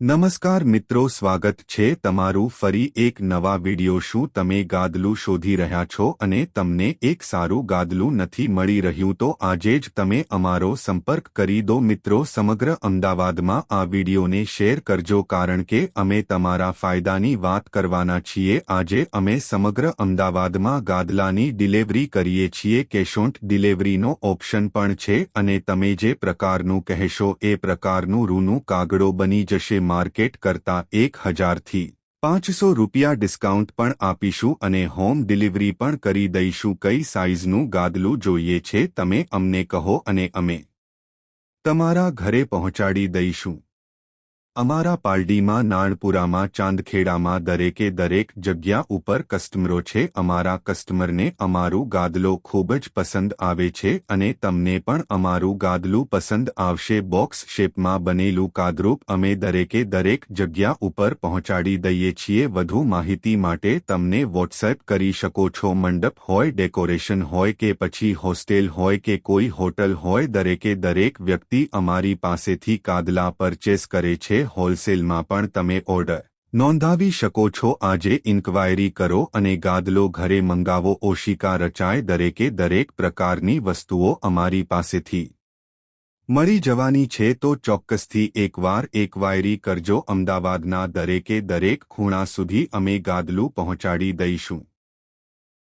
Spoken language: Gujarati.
નમસ્કાર મિત્રો, સ્વાગત છે તમારું ફરી એક નવા વિડિયો શું તમે ગાદલું શોધી રહ્યા છો અને તમને એક સારું ગાદલું નથી મળી રહ્યું તો આજે જ તમે અમારો સંપર્ક કરી દો. મિત્રો, સમગ્ર અમદાવાદમાં આ વિડિયોને શેર કરજો કારણ કે અમે તમારા ફાયદાની વાત કરવાના છીએ. આજે અમે સમગ્ર અમદાવાદમાં ગાદલાની ડિલિવરી કરીએ છીએ. કેશ ઓન ડિલિવરીનો ઓપ્શન પણ છે અને તમે જે પ્રકારનું કહેશો એ પ્રકારનું રૂનું કાગડો બની જશે. માર્કેટ કરતા એક હજારથી પાંચસો રૂપિયા ડિસ્કાઉન્ટ પણ આપીશું અને હોમ ડિલિવરી પણ કરી દઈશું. કઈ સાઇઝનું ગાદલું જોઈએ છે તમે અમને કહો અને અમે તમારા ઘરે પહોંચાડી દઈશું. અમારા પાલડીમાં નાણપુરામાં ચાંદખેડામાં દરેકે દરેક જગ્યા ઉપર કસ્ટમરો છે. અમારા કસ્ટમરને અમારું ગાદલો ખૂબ જ પસંદ આવે છે અને તમને પણ અમારું ગાદલું પસંદ આવશે. બોક્સ શેપમાં બનેલું કાદરૂપ અમે દરેકે દરેક જગ્યા ઉપર પહોંચાડી દઈએ છીએ. વધુ માહિતી માટે તમને વોટ્સએપ કરી શકો છો. મંડપ હોય, ડેકોરેશન હોય કે પછી હોસ્ટેલ હોય કે કોઈ હોટલ હોય, દરેકે દરેક વ્યક્તિ અમારી પાસેથી કાદલા પરચેસ કરે છે. હોલસેલમાં પણ તમે ઓર્ડર નોંધાવી શકો છો. આજે ઇન્ક્વાયરી કરો અને ગાદલો ઘરે મંગાવો. ઓશિકા રચાય દરેકે દરેક પ્રકારની વસ્તુઓ અમારી પાસેથી મળી જવાની છે. તો ચોક્કસથી એકવાર એકવાયરી કરજો. અમદાવાદના દરેકે દરેક ખૂણા સુધી અમે ગાદલું પહોંચાડી દઈશું.